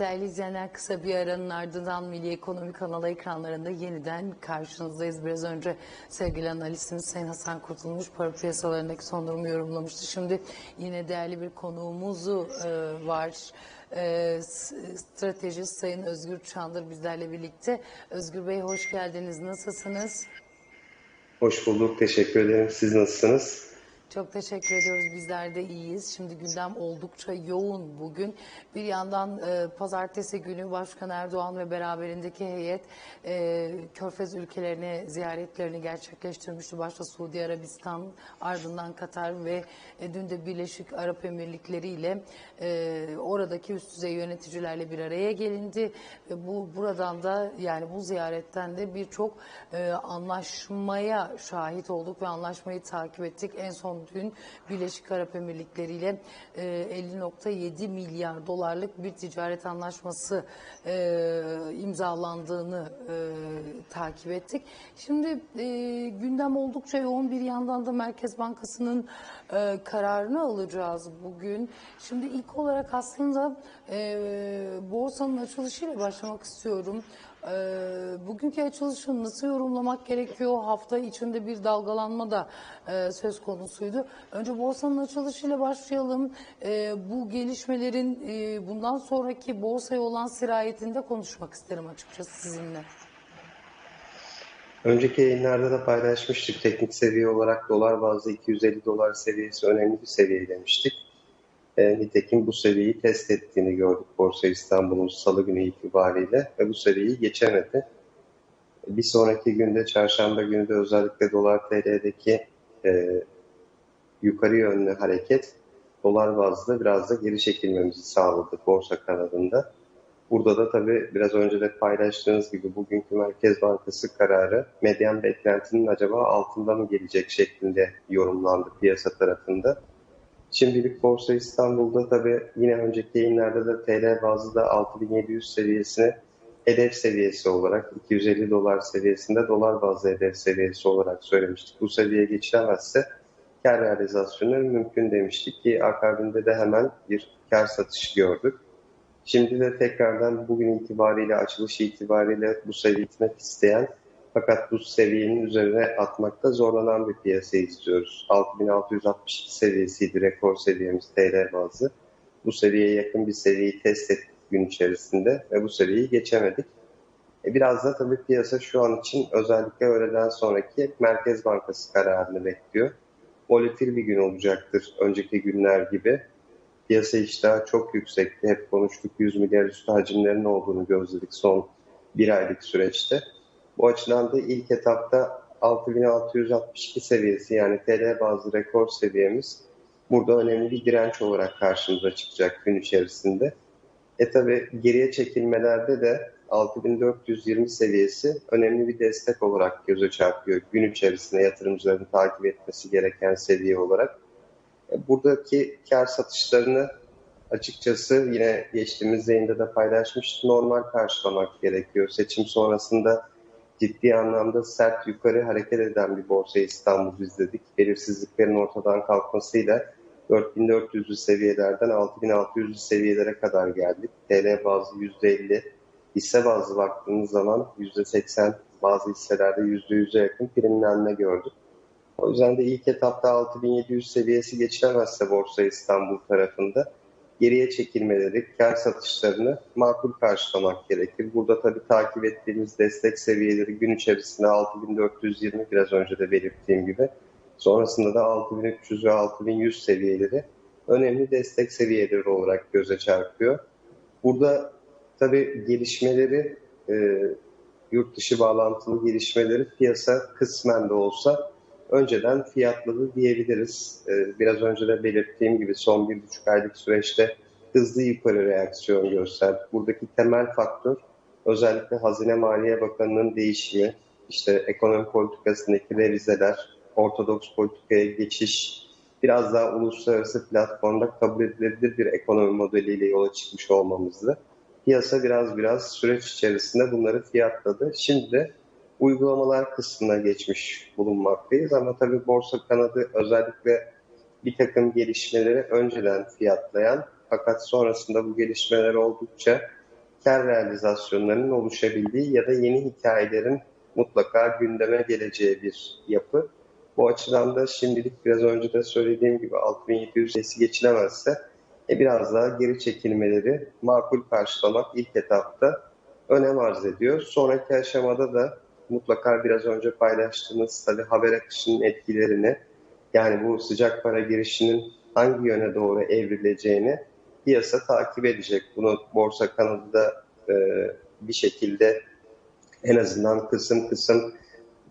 Evet değerli izleyenler kısa bir aranın ardından Milli Ekonomi kanalı ekranlarında yeniden karşınızdayız. Biraz önce sevgili analistimiz Sayın Hasan Kurtulmuş para piyasalarındaki son durumu yorumlamıştı. Şimdi yine değerli bir konuğumuz e, var. E, stratejist Sayın Özgür Çandır bizlerle birlikte. Özgür Bey hoş geldiniz. Nasılsınız? Hoş bulduk. Teşekkür ederim. Siz nasılsınız? Çok teşekkür ediyoruz. Bizler de iyiyiz. Şimdi gündem oldukça yoğun bugün. Bir yandan e, pazartesi günü Başkan Erdoğan ve beraberindeki heyet e, Körfez ülkelerine ziyaretlerini gerçekleştirmişti. Başta Suudi Arabistan, ardından Katar ve e, dün de Birleşik Arap Emirlikleri ile e, oradaki üst düzey yöneticilerle bir araya gelindi. Ve bu buradan da yani bu ziyaretten de birçok e, anlaşmaya şahit olduk ve anlaşmayı takip ettik. En son dün Birleşik Arap Emirlikleri ile e, 50.7 milyar dolarlık bir ticaret anlaşması e, imzalandığını e, takip ettik. Şimdi e, gündem oldukça yoğun bir yandan da Merkez Bankası'nın e, kararını alacağız bugün. Şimdi ilk olarak aslında e, borsanın açılışıyla başlamak istiyorum. Ee, bugünkü açılışı nasıl yorumlamak gerekiyor? Hafta içinde bir dalgalanma da e, söz konusuydu. Önce borsanın açılışıyla başlayalım. Ee, bu gelişmelerin e, bundan sonraki borsaya olan sirayetinde konuşmak isterim açıkçası sizinle. Önceki yayınlarda da paylaşmıştık. Teknik seviye olarak dolar bazlı 250 dolar seviyesi önemli bir seviye demiştik. E, nitekim bu seviyeyi test ettiğini gördük Borsa İstanbul'un salı günü itibariyle ve bu seviyeyi geçemedi. Bir sonraki günde çarşamba günü de özellikle dolar TL'deki e, yukarı yönlü hareket dolar bazlı biraz da geri çekilmemizi sağladı borsa kanadında. Burada da tabii biraz önce de paylaştığınız gibi bugünkü Merkez Bankası kararı medyan beklentinin acaba altında mı gelecek şeklinde yorumlandı piyasa tarafında. Şimdilik Borsa İstanbul'da tabii yine önceki yayınlarda da TL bazlı da 6700 seviyesini hedef seviyesi olarak 250 dolar seviyesinde dolar bazlı hedef seviyesi olarak söylemiştik. Bu seviyeye geçilemezse kar realizasyonu mümkün demiştik ki akabinde de hemen bir kar satışı gördük. Şimdi de tekrardan bugün itibariyle açılış itibariyle bu seviye gitmek isteyen fakat bu seviyenin üzerine atmakta zorlanan bir piyasa izliyoruz. 6662 seviyesiydi rekor seviyemiz TL bazlı. Bu seviyeye yakın bir seviyeyi test ettik gün içerisinde ve bu seviyeyi geçemedik. E biraz da tabii piyasa şu an için özellikle öğleden sonraki Merkez Bankası kararını bekliyor. Volatil bir gün olacaktır önceki günler gibi. Piyasa iştahı çok yüksekti. Hep konuştuk 100 milyar üstü hacimlerin olduğunu gözledik son bir aylık süreçte. Bu açıdan da ilk etapta 6662 seviyesi yani TL bazlı rekor seviyemiz burada önemli bir direnç olarak karşımıza çıkacak gün içerisinde. E tabi geriye çekilmelerde de 6420 seviyesi önemli bir destek olarak göze çarpıyor. Gün içerisinde yatırımcıların takip etmesi gereken seviye olarak. E, Buradaki kar satışlarını açıkçası yine geçtiğimiz yayında da paylaşmıştık. Normal karşılamak gerekiyor. Seçim sonrasında ciddi anlamda sert yukarı hareket eden bir borsa İstanbul izledik. Belirsizliklerin ortadan kalkmasıyla 4400'lü seviyelerden 6600'lü seviyelere kadar geldik. TL bazlı %50, hisse bazlı baktığımız zaman %80, bazı hisselerde %100'e yakın primlenme gördük. O yüzden de ilk etapta 6700 seviyesi geçilemezse Borsa İstanbul tarafında geriye çekilmeleri, kar satışlarını makul karşılamak gerekir. Burada tabii takip ettiğimiz destek seviyeleri gün içerisinde 6420 biraz önce de belirttiğim gibi. Sonrasında da 6300 ve 6100 seviyeleri önemli destek seviyeleri olarak göze çarpıyor. Burada tabii gelişmeleri, e, yurt dışı bağlantılı gelişmeleri piyasa kısmen de olsa önceden fiyatladı diyebiliriz. Ee, Biraz önce de belirttiğim gibi son bir buçuk aylık süreçte hızlı yukarı reaksiyon gösterdi. Buradaki temel faktör özellikle Hazine Maliye Bakanı'nın değişimi, işte ekonomi politikasındaki revizeler, ortodoks politikaya geçiş, biraz daha uluslararası platformda kabul edilebilir bir ekonomi modeliyle yola çıkmış olmamızdı. Piyasa biraz biraz süreç içerisinde bunları fiyatladı. Şimdi de uygulamalar kısmına geçmiş bulunmaktayız. Ama tabii borsa kanadı özellikle bir takım gelişmeleri önceden fiyatlayan fakat sonrasında bu gelişmeler oldukça kar realizasyonlarının oluşabildiği ya da yeni hikayelerin mutlaka gündeme geleceği bir yapı. Bu açıdan da şimdilik biraz önce de söylediğim gibi 6700 sesi geçilemezse e, biraz daha geri çekilmeleri makul karşılamak ilk etapta önem arz ediyor. Sonraki aşamada da mutlaka biraz önce paylaştığımız tabii haber akışının etkilerini yani bu sıcak para girişinin hangi yöne doğru evrileceğini piyasa takip edecek. Bunu borsa kanalında e, bir şekilde en azından kısım kısım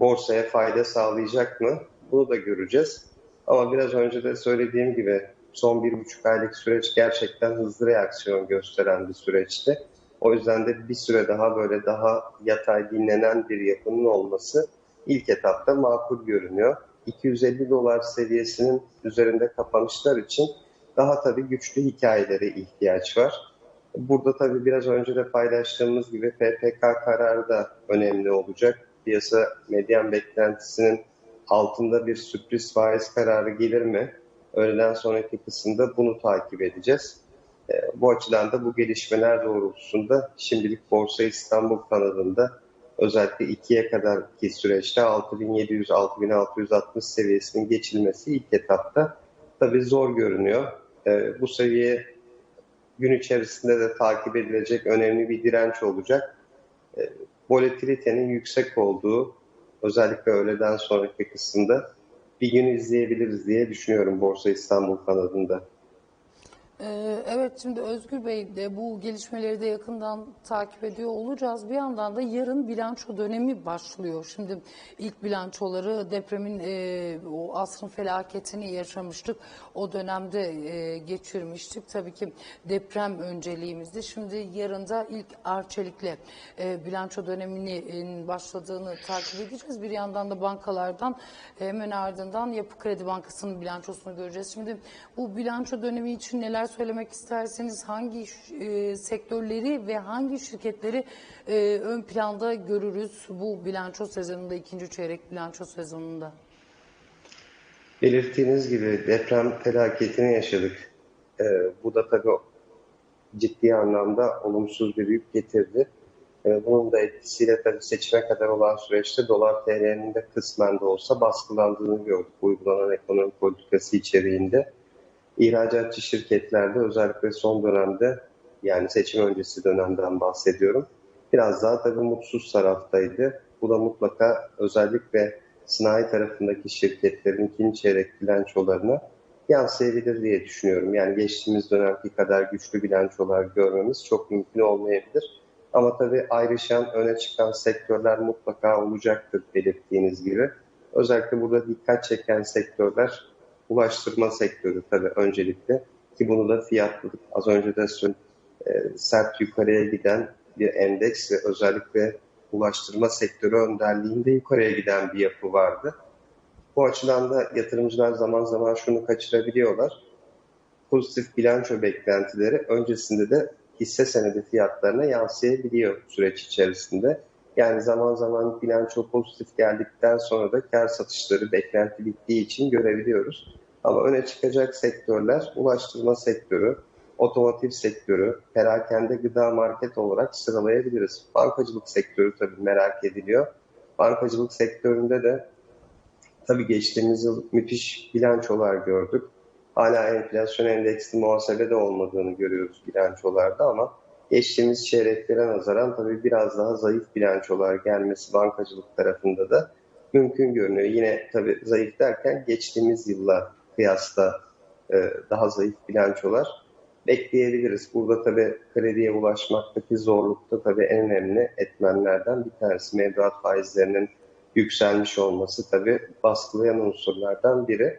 borsaya fayda sağlayacak mı? Bunu da göreceğiz. Ama biraz önce de söylediğim gibi son bir buçuk aylık süreç gerçekten hızlı reaksiyon gösteren bir süreçti. O yüzden de bir süre daha böyle daha yatay dinlenen bir yapının olması ilk etapta makul görünüyor. 250 dolar seviyesinin üzerinde kapanışlar için daha tabii güçlü hikayelere ihtiyaç var. Burada tabii biraz önce de paylaştığımız gibi PPK kararı da önemli olacak. Piyasa medyan beklentisinin altında bir sürpriz faiz kararı gelir mi? Öğleden sonraki kısımda bunu takip edeceğiz. E, bu açıdan da bu gelişmeler doğrultusunda şimdilik Borsa İstanbul kanalında özellikle ikiye kadarki süreçte 6700-6660 seviyesinin geçilmesi ilk etapta tabii zor görünüyor. E, bu seviye gün içerisinde de takip edilecek önemli bir direnç olacak. E, volatilitenin yüksek olduğu özellikle öğleden sonraki kısımda bir gün izleyebiliriz diye düşünüyorum Borsa İstanbul kanadında. Ee, Evet şimdi Özgür Bey de bu gelişmeleri de yakından takip ediyor olacağız. Bir yandan da yarın bilanço dönemi başlıyor. Şimdi ilk bilançoları depremin e, o asrın felaketini yaşamıştık. O dönemde e, geçirmiştik. Tabii ki deprem önceliğimizdi. Şimdi yarın da ilk Arçelik'le e, bilanço döneminin başladığını takip edeceğiz. Bir yandan da bankalardan hemen ardından Yapı Kredi Bankası'nın bilançosunu göreceğiz. Şimdi bu bilanço dönemi için neler söylemek isterseniz hangi e, sektörleri ve hangi şirketleri e, ön planda görürüz bu bilanço sezonunda, ikinci çeyrek bilanço sezonunda? Belirttiğiniz gibi deprem felaketini yaşadık. Ee, bu da tabii ciddi anlamda olumsuz bir yük getirdi. Ee, bunun da etkisiyle tabii seçime kadar olan süreçte dolar TL'nin de kısmen de olsa baskılandığını gördük uygulanan ekonomi politikası içeriğinde. İhracatçı şirketlerde özellikle son dönemde yani seçim öncesi dönemden bahsediyorum. Biraz daha tabii mutsuz taraftaydı. Bu da mutlaka özellikle sanayi tarafındaki şirketlerin ikinci çeyrek bilançolarına yansıyabilir diye düşünüyorum. Yani geçtiğimiz dönemki kadar güçlü bilançolar görmemiz çok mümkün olmayabilir. Ama tabii ayrışan, öne çıkan sektörler mutlaka olacaktır belirttiğiniz gibi. Özellikle burada dikkat çeken sektörler ulaştırma sektörü tabii öncelikle ki bunu da fiyatladık. Az önce de söyledim. E, sert yukarıya giden bir endeks ve özellikle ulaştırma sektörü önderliğinde yukarıya giden bir yapı vardı. Bu açıdan da yatırımcılar zaman zaman şunu kaçırabiliyorlar. Pozitif bilanço beklentileri öncesinde de hisse senedi fiyatlarına yansıyabiliyor süreç içerisinde. Yani zaman zaman bilanço pozitif geldikten sonra da kar satışları beklenti bittiği için görebiliyoruz. Ama öne çıkacak sektörler ulaştırma sektörü, otomotiv sektörü, perakende gıda market olarak sıralayabiliriz. Bankacılık sektörü tabii merak ediliyor. Bankacılık sektöründe de tabii geçtiğimiz yıl müthiş bilançolar gördük. Hala enflasyon endeksli muhasebe de olmadığını görüyoruz bilançolarda ama geçtiğimiz çeyreklere nazaran tabii biraz daha zayıf bilançolar gelmesi bankacılık tarafında da mümkün görünüyor. Yine tabii zayıf derken geçtiğimiz yılla kıyasla e, daha zayıf bilançolar bekleyebiliriz. Burada tabii krediye ulaşmaktaki zorlukta tabii en önemli etmenlerden bir tanesi mevduat faizlerinin yükselmiş olması tabii baskılayan unsurlardan biri.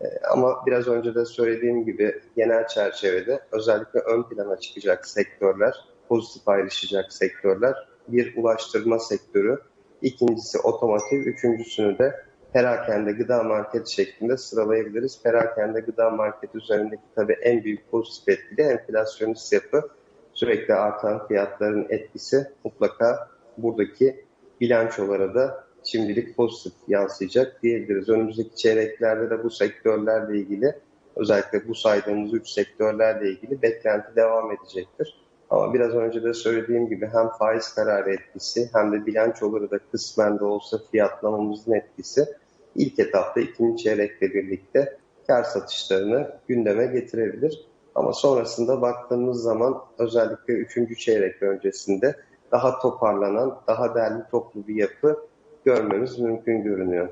E, ama biraz önce de söylediğim gibi genel çerçevede özellikle ön plana çıkacak sektörler, pozitif ayrışacak sektörler bir ulaştırma sektörü, ikincisi otomotiv, üçüncüsünü de perakende gıda market şeklinde sıralayabiliriz. Perakende gıda market üzerindeki tabii en büyük pozitif etkili enflasyonist yapı sürekli artan fiyatların etkisi mutlaka buradaki bilançolara da şimdilik pozitif yansıyacak diyebiliriz. Önümüzdeki çeyreklerde de bu sektörlerle ilgili özellikle bu saydığımız üç sektörlerle ilgili beklenti devam edecektir. Ama biraz önce de söylediğim gibi hem faiz kararı etkisi hem de bilançoları da kısmen de olsa fiyatlamamızın etkisi ilk etapta ikinci çeyrekle birlikte kar satışlarını gündeme getirebilir. Ama sonrasında baktığımız zaman özellikle üçüncü çeyrek öncesinde daha toparlanan, daha derli toplu bir yapı görmemiz mümkün görünüyor.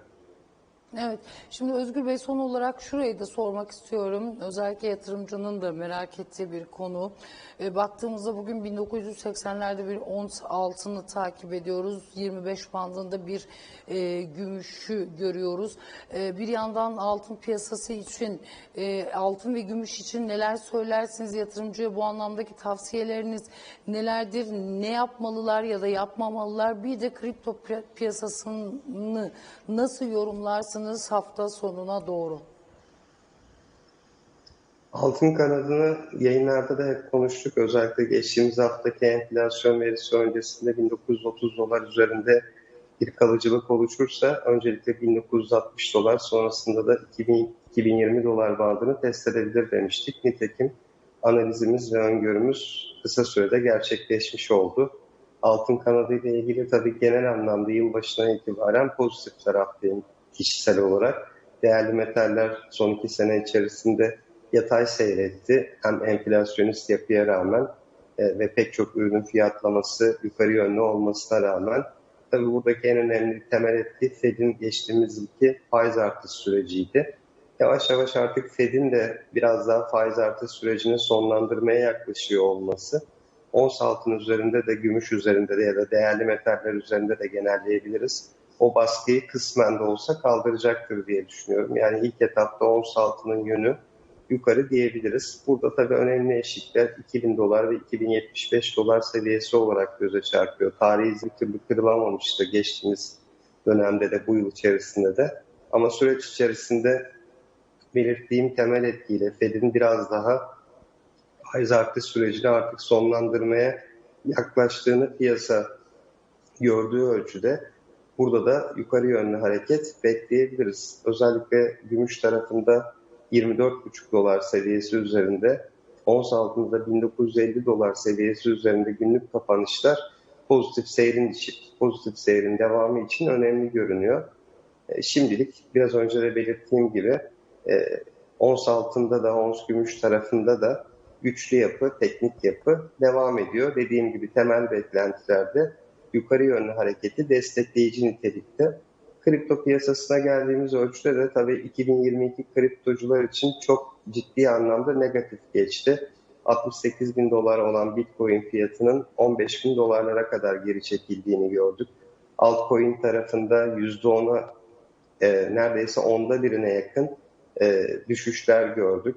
Evet. Şimdi Özgür Bey son olarak şurayı da sormak istiyorum. Özellikle yatırımcının da merak ettiği bir konu. E, baktığımızda bugün 1980'lerde bir ons altını takip ediyoruz. 25 bandında bir e, gümüşü görüyoruz. E, bir yandan altın piyasası için, e, altın ve gümüş için neler söylersiniz yatırımcıya bu anlamdaki tavsiyeleriniz nelerdir? Ne yapmalılar ya da yapmamalılar? Bir de kripto pi- piyasasını nasıl yorumlarsınız hafta sonuna doğru? Altın kanadını yayınlarda da hep konuştuk. Özellikle geçtiğimiz haftaki enflasyon verisi öncesinde 1930 dolar üzerinde bir kalıcılık oluşursa öncelikle 1960 dolar sonrasında da 2000, 2020 dolar bandını test edebilir demiştik. Nitekim analizimiz ve öngörümüz kısa sürede gerçekleşmiş oldu. Altın kanadı ile ilgili tabii genel anlamda yılbaşına itibaren pozitif taraftayım kişisel olarak. Değerli metaller son iki sene içerisinde yatay seyretti. Hem enflasyonist yapıya rağmen e, ve pek çok ürünün fiyatlaması yukarı yönlü olmasına rağmen tabii buradaki en önemli temel etki Fed'in geçtiğimiz yılki faiz artış süreciydi. Yavaş yavaş artık Fed'in de biraz daha faiz artış sürecini sonlandırmaya yaklaşıyor olması ons altın üzerinde de gümüş üzerinde de ya da değerli metaller üzerinde de genelleyebiliriz. O baskıyı kısmen de olsa kaldıracaktır diye düşünüyorum. Yani ilk etapta ons altının yönü yukarı diyebiliriz. Burada tabii önemli eşikler 2000 dolar ve 2075 dolar seviyesi olarak göze çarpıyor. Tarihi bir türlü kırılamamıştı geçtiğimiz dönemde de bu yıl içerisinde de. Ama süreç içerisinde belirttiğim temel etkiyle Fed'in biraz daha faiz artış sürecini artık sonlandırmaya yaklaştığını piyasa gördüğü ölçüde burada da yukarı yönlü hareket bekleyebiliriz. Özellikle gümüş tarafında 24,5 dolar seviyesi üzerinde, ons altında 1950 dolar seviyesi üzerinde günlük kapanışlar pozitif seyrin pozitif seyrin devamı için önemli görünüyor. E, Şimdilik biraz önce de belirttiğim gibi e, ons altında da ons gümüş tarafında da güçlü yapı, teknik yapı devam ediyor. Dediğim gibi temel beklentilerde yukarı yönlü hareketi destekleyici nitelikte. Kripto piyasasına geldiğimiz ölçüde de tabii 2022 kriptocular için çok ciddi anlamda negatif geçti. 68 bin dolar olan Bitcoin fiyatının 15 bin dolarlara kadar geri çekildiğini gördük. Altcoin tarafında %10'a e, neredeyse onda birine yakın e, düşüşler gördük.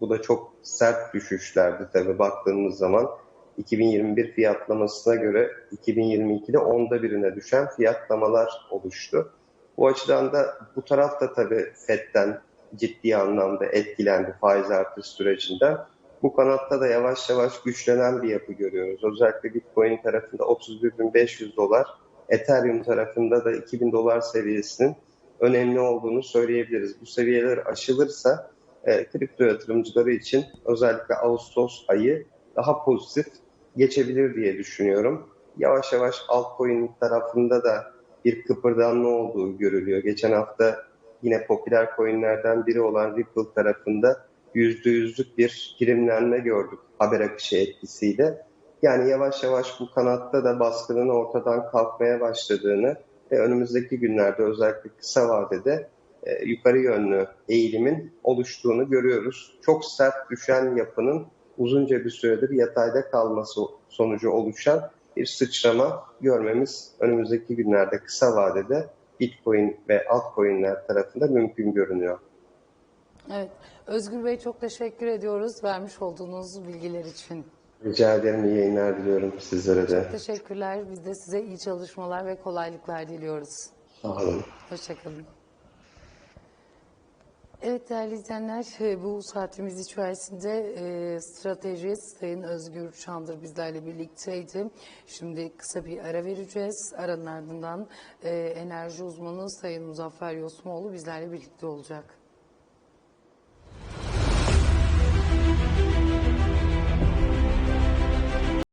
Bu da çok sert düşüşlerdi tabii baktığımız zaman. 2021 fiyatlamasına göre 2022'de onda birine düşen fiyatlamalar oluştu. Bu açıdan da bu tarafta tabii FED'den ciddi anlamda etkilendi faiz artış sürecinden. Bu kanatta da yavaş yavaş güçlenen bir yapı görüyoruz. Özellikle Bitcoin tarafında 31.500 dolar, Ethereum tarafında da 2000 dolar seviyesinin önemli olduğunu söyleyebiliriz. Bu seviyeler aşılırsa e, kripto yatırımcıları için özellikle Ağustos ayı daha pozitif geçebilir diye düşünüyorum. Yavaş yavaş altcoin tarafında da bir kıpırdanma olduğu görülüyor. Geçen hafta yine popüler coinlerden biri olan Ripple tarafında %100'lük bir primlenme gördük haber akışı etkisiyle. Yani yavaş yavaş bu kanatta da baskının ortadan kalkmaya başladığını ve önümüzdeki günlerde özellikle kısa vadede e, yukarı yönlü eğilimin oluştuğunu görüyoruz. Çok sert düşen yapının uzunca bir süredir yatayda kalması sonucu oluşan bir sıçrama görmemiz önümüzdeki günlerde kısa vadede Bitcoin ve altcoin'ler tarafında mümkün görünüyor. Evet. Özgür Bey çok teşekkür ediyoruz vermiş olduğunuz bilgiler için. Rica ederim iyi yayınlar diliyorum sizlere de. Teşekkürler. Biz de size iyi çalışmalar ve kolaylıklar diliyoruz. Sağ olun. Hoşçakalın. Evet değerli izleyenler e, bu saatimiz içerisinde e, stratejist Sayın Özgür Çandır bizlerle birlikteydi. Şimdi kısa bir ara vereceğiz. Aranın ardından e, enerji uzmanı Sayın Muzaffer Yosmoğlu bizlerle birlikte olacak.